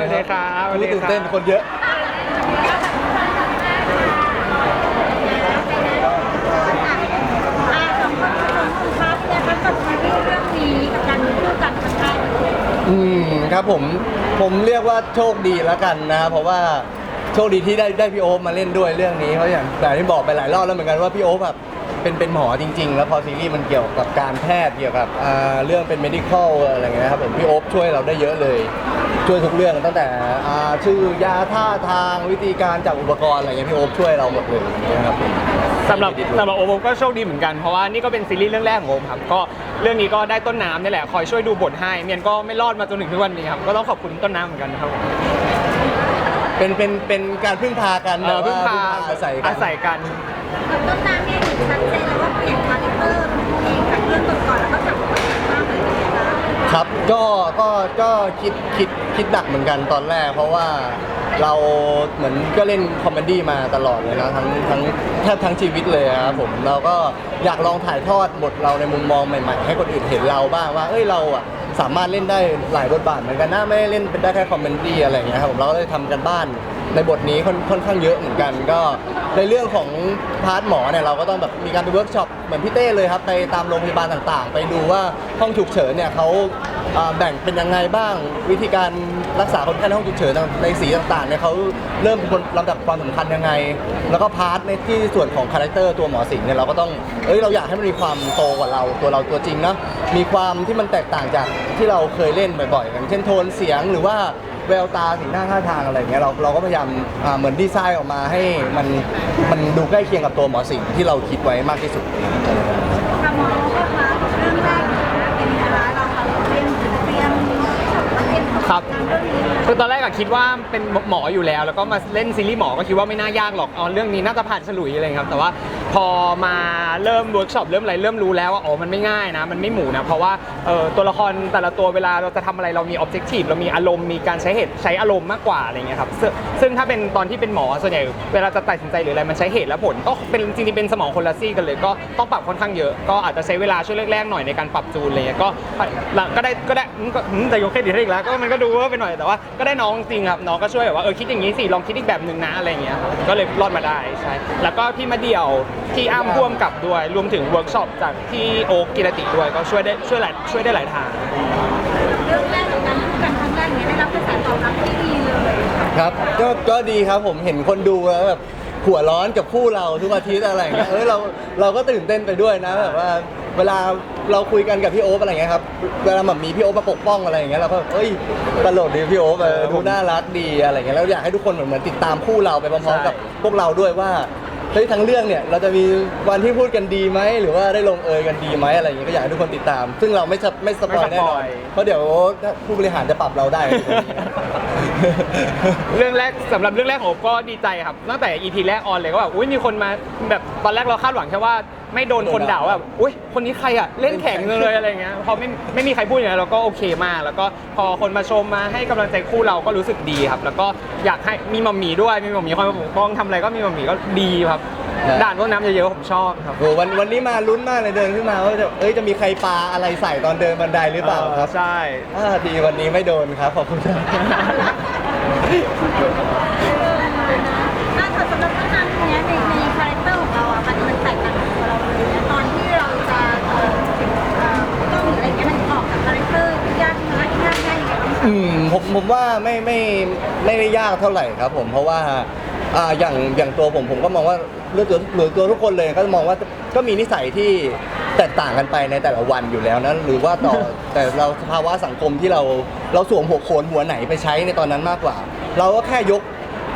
ตื่นเต้นคนเยอะอ่าสองคนสองคนครับเนี่ยครับกับซีรีส์เรื่องนี้กับการมีคู่กันครั้งแรกอืมครับผมผมเรียกว่าโชคดีแล้วกันนะครับเพราะว่าโชคดีที่ได้ได้พี่โอ๊คมาเล่นด้วยเรื่องนี้เพราะอย่างแต่ที่บอกไปหลายรอบแล้วเหมือนกันว่าพี่โอ๊คแบบ เป็นเป็นหมอจริง ๆ แล้วพอซีรีส์มันเกี่ยวกับการแพทย์เกี่ยวกับอ่าเรื่องเป็น medical อะไรเงี้ยครับผมพี่โอ๊คช่วยเราได้เยอะเลย ช่วยทุกเรื่องตั้งแต่อ่าชื่อยาท่าทางวิธีการจับอุปกรณ์อะไรเงี้ยพี่โอ๊คช่วยเราหมดเลยนะครับผม สำหรับสำหรับโอมก็โชคดีเหมือนกันเพราะว่านี่ก็เป็นซีรีส์เรื่องแรกของโอมครับก็เรื่องนี้ก็ได้ต้นน้ำนี่แหละคอยช่วยดูบทให้เมียนก็ไม่รอดมาจนถึงทุกวันนี้ครับก็ต้องขอบคุณต้นน้ำเหมือนกันนะครับผม เป็นเป็นเป็นการพึ่งพากันเออแบบเพิ่งว่าพาอาศัยกัน อาศัยกันกับ ต้นน้ำเนี่ยเห็นชัดเจนเลยว่าเปลี่ยนคาแรคเตอร์เองจากเรื่องก่อนๆแล้วก็กลับมาเป็นมากเลยนะคะครับก็ก็ก็คิดคิดคิดหนักเหมือนกันตอนแรก เพราะว่าเราเหมือนก็เล่นคอมเมดี้มาตลอดเลยนะทั้งทั้งแทบทั้งชีวิตเลยครับผมเราก็อยากลองถ่ายทอดบทเราในมุมมองใหม่ๆ ให้คนอื่นเห็นเราบ้างว่า เอ้ยเราอะสามารถเล่นได้หลายบทบาทเหมือนกันนะไม่ได้เล่นเป็นได้แค่คอมเมดี้อะไรอย่างเงี้ยครับผมเราก็ได้ทำกันบ้าน ในบทนี้ค่อนค่อนข้างเยอะเหมือนกัน ก็ในเรื่องของพาร์ทหมอเนี่ยเราก็ต้องแบบมีการไปเวิร์กช็อปเหมือนพี่เต้เลยครับไปตามโรงพยาบาลต่างๆ ไปดูว่าห้องฉุกเฉินเนี่ยเขาอ่าแบ่งเป็นยังไงบ้าง วิธีการรักษาคนไข้ในห้องฉุกเฉินในสีต่างๆเนี่ยเขาเริ่มเป็นลำดับความสำคัญยังไง แล้วก็พาร์ทในที่ส่วนของคาแรคเตอร์ตัวหมอสิงห์เนี่ยเราก็ต้องเอ้ยเราอยากให้มันมีความโตกว่าเราตัวเราตัวจริงเนาะมีความที่มันแตกต่างจากที่เราเคยเล่นบ่อยๆอย่างเช่นโทนเสียงหรือว่า แววตาสีหน้าท่าทางอะไรอย่างเงี้ยเราเราก็พยายามอ่าเหมือนดีไซน์ออกมาให้มันมันดูใกล้เคียงกับตัวหมอสิงที่เราคิดไว้มากที่สุดกับหมอก็มาเรื่องแรกนะเป็นอะไรเราเตรียมเตรียมเตรียมครับงานเรื่องนี้คือตอนแรกอะคิดว่าเป็นหมออยู่แล้ว แล้วก็มาเล่นซีรีส์หมอก็คิดว่าไม่น่ายากหรอกอ๋อเรื่องนี้น่าจะผ่านฉลุยอะไรครับ แต่ว่า พอมาเริ่มเวิร์กช็อปเริ่มอะไรเริ่มรู้แล้วว่าอ๋อมันไม่ง่ายนะ มันไม่หมูนะ เพราะว่าเอ่อตัวละครแต่ละตัวเวลาเราจะทำอะไรเรามีออบเจกตีฟเรามีอารมณ์มีการใช้เหตุใช้อารมณ์มากกว่าอะไรเงี้ยครับซึ่งซึ่งถ้าเป็นตอนที่เป็นหมอส่วนใหญ่เวลาจะตัดสินใจหรืออะไรมันใช้เหตุและผลก็เป็นจริงๆเป็นสมองคนละซี่กันเลย ก็ต้องปรับค่อนข้างเยอะก็อาจจะใช้เวลาช่วงแรกๆหน่อยในการปรับจูนอะไรเงี้ยก็ก็ได้ก็ได้ก็แต่ยกเครดิตให้อีกแล้วก็มันก็ดูว่าไปหน่อยแต่ว่าก็ได้น้องจริงครับน้องก็ช่วยแบบว่าเออคิดอย่างนี้สิลองคิดอีกแบบหนึ่งนะอะไรเงี้ยก็เลยรอดมาได้ใช่แล้วก็พี่มาเดี่ยว ที่อ้ำพ่วมกับด้วย รวมถึงเวิร์กช็อปจากที่โอ๊กกิรติด้วยก็ช่วยได้ช่วยหลายช่วยได้หลายทาง เรื่องแรกของการคู่กันครั้งแรกเนี่ยได้รับกระแสตอบรับที่ดีเลยครับก็ก็ดีครับผมเห็นคนดูแล้วแบบหัวร้อนกับคู่เราทุกอาทิตย์อะไรอย่างเงี้ยเออเราเราก็ตื่นเต้นไปด้วยนะแบบว่าเวลาเราคุยกันกับพี่โอ๊คอะไรเงี้ยครับเวลาแบบมีพี่โอ๊คมาปกป้องอะไรอย่างเงี้ยเราก็เอ้ยตลกดีพี่โอ๊คเออดูน่ารักดีอะไรเงี้ยแล้วอยากให้ทุกคนเหมือนเหมือนติดตามคู่เราไปพร้อมๆกับพวกเราด้วยว่า เฮ้ยทั้งเรื่องเนี่ยเราจะมีวันที่พูดกันดีไหมหรือว่าได้ลงเอยกันดีไหมอะไรอย่างเงี้ยก็อยากให้ทุกคนติดตาม ซึ่งเราไม่สปไม่สปอย แน่นอนเพราะเดี๋ยวผู้บริหารจะปรับเราได้ เรื่องแรกสำหรับเรื่องแรกของผมก็ดีใจครับตั้งแต่ EP แรกออนเลยก็แบบอุ้ยมีคนมาแบบตอนแรกเราคาดหวังแค่ว่า ไม่โดนคนด่าว่าแบบอุ้ยคนนี้ใครอะเล่นแข็งจังเลยอะไรเงี้ยพอไม่ไม่มีใครพูดอย่างนั้นเราก็โอเคมาก แล้วก็พอคนมาชมมาให้กำลังใจคู่เราก็รู้สึกดีครับ แล้วก็อยากให้มีมัมหมี่ด้วยมีมัมหมี่คอยมาปกป้องทำอะไรก็มีมัมหมี่ก็ดีครับครับ ด่านพวกน้ำเยอะๆผมชอบครับโอ้วันวันนี้มาลุ้นมากเลยเดินขึ้นมาว่าจะเอ้ยจะมีใครปาอะไรใส่ตอนเดินบันไดหรือเปล่าครับใช่ อ่าดีวันนี้ไม่โดนครับขอบคุณครับ ผมผมว่าไม่ไม่ไม่ได้ยากเท่าไหร่ครับผมเพราะว่าอ่าอย่างอย่างตัวผมผมก็มองว่าเรื่องตัวหรือตัวทุกคนเลยก็มองว่าก็มีนิสัยที่แตกต่างกันไปในแต่ละวันอยู่แล้วนะหรือว่าต่อ แต่เราสภาวะสังคมที่เราเราสวมหัวโขนหัวไหนไปใช้ในตอนนั้นมากกว่า เราก็แค่ยก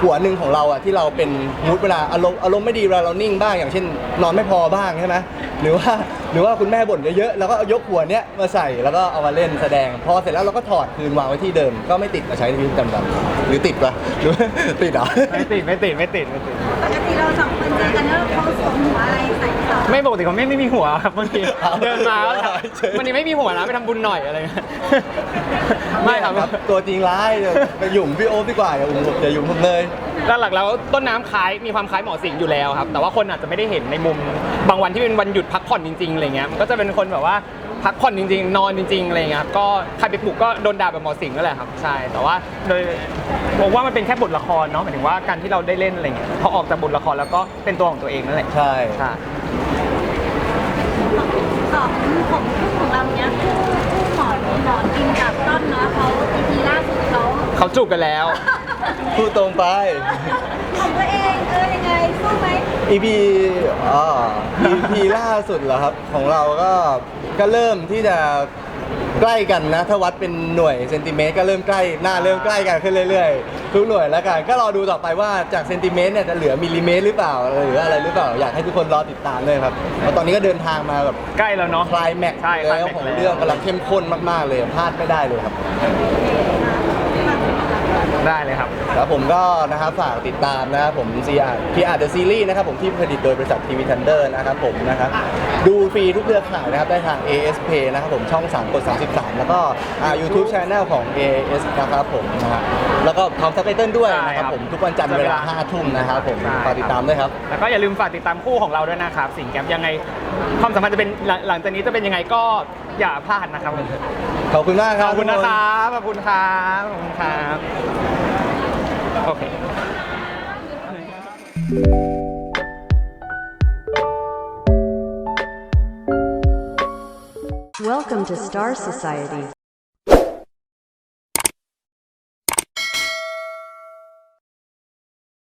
หัวหนึ่งของเราอะที่เราเป็นมูดเวลาอารมณ์อารมณ์ไม่ดีเวลาเรานิ่งบ้างอย่างเช่น นอนไม่พอบ้างใช่ไหมหรือว่า หรือว่าคุณแม่บ่นเยอะๆแล้วก็เอายกหัวเนี้ยมาใส่แล้วก็เอามาเล่นแสดง พอเสร็จแล้วเราก็ถอดคืนวางไว้ที่เดิม ก็ไม่ติดมาใช้ในชีวิตประจำวันหรือติดปะหรือ ติดเหรอ ไม่ติดไม่ติดไม่ติดไม่ติด ปกติเราสองคนเจอกันแล้วเขาสวมหัวอะไรใส่ต่อไม่ปกติเขาไม่ไม่มีหัวครับบางทีเอาเดินมาก็ถามเฉย วันนี้ไม่มีหัวนะไปทำบุญหน่อยอะไรเงี้ยไม่ครับตัวจริงร้ายเดี๋ยวไปหยุ่มพี่โอ๊คดีกว่าอย่าหยุ่มอย่าหยุ่มผมเลย ด้านหลักแล้วต้นน้ำคล้ายมีความคล้ายหมอสิงห์อยู่แล้วครับ แต่ว่าคนอาจจะไม่ได้เห็นในมุมบางวันที่เป็นวันหยุดพักผ่อนจริงๆอะไรเงี้ยมันก็จะเป็นคนแบบว่าพักผ่อนจริง ๆ นอนจริงๆอะไรเงี้ยครับก็ใครไปปลุกก็โดนด่าแบบหมอสิงห์นั่นแหละครับใช่แต่ว่าโดยผมว่ามันเป็นแค่บทละครเนาะหมายถึงว่าการที่เราได้เล่นอะไรเงี้ยพอออกจากบทละครแล้วก็เป็นตัวของตัวเองนั่นแหละใช่ใช่ของของคู่ของเราเนี้ยคู่คู่หมอนหมอนกินกับต้นเนาะเขาอีพีล่าสุดเขาเขาจูบกันแล้ว พูดตรงไปของตัวเอง เออยังไงสู้ไหม EP อ๋อ EP ล่าสุดเหรอครับ ของเราก็ก็เริ่มที่จะใกล้กันนะ ถ้าวัดเป็นหน่วยเซนติเมตรก็เริ่มใกล้หน้าเริ่มใกล้กันขึ้นเรื่อยๆ ทุกหน่วยแล้วกันก็รอดูต่อไปว่าจากเซนติเมตรเนี่ยจะเหลือมิลลิเมตรหรือเปล่าหรืออะไรหรือเปล่าอยากให้ทุกคนรอติดตามเลยครับเพราะตอนนี้ก็เดินทางมาแบบใกล้แล้วเนาะ คลายแม็กซ์ใช่แล้ว climax ของแล้วเรื่องกำลังเข้มข้นมากๆเลยพลาดไม่ได้เลยครับ ได้เลยครับ แล้วผมก็นะครับฝากติดตามนะครับผม CR PR The Series นะครับผมที่ผลิตโดยบริษัท TV Thunder นะครับผมนะครับดูฟรีทุกเครือข่ายนะครับได้ทาง ASP นะครับผมช่อง 3 กด 33 แล้วก็อ่า YouTube Channel ของ AS นะครับผมนะฮะแล้วก็พร้อมซับไตเติลด้วยนะคใช่ครัรับบผมทุกวันจันทร์เวลา 5 ทุ่มนะครับผมใช่ ฝากติดตามด้วยครับ แล้วก็อย่าลืมฝากติดตามคู่ของเราด้วยนะครับ สิงแก๊ปยังไง ความสัมพันธ์จะเป็นหลังหลังจากนี้จะเป็นยังไงก็ อย่าพลาดนะครับขอบคุณมากคขรับอบคุณทุกนะครับขอบคุณครับขอบคุณครับโอเค Welcome to Star Society.